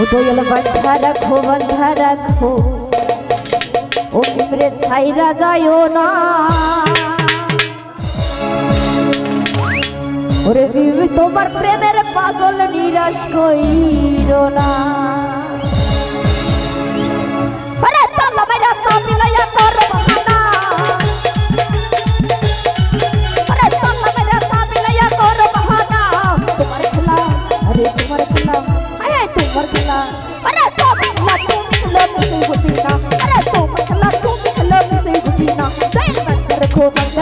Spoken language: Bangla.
ও বান্ধা রাখো বন্ধা রাখো ও কুমরে ছাইরা যায়ও না। ওরে বিবি তোমার প্রেমের পাগল নিরাশ কইর না। আরে তোমার খেলা আরে তোমার খেলা তুমি খেলো তুমি বুঝি না আরে তোমার খেলা তুমি খেলো তুমি বুঝি না সাইল বন্ধ রাখো বন্ধ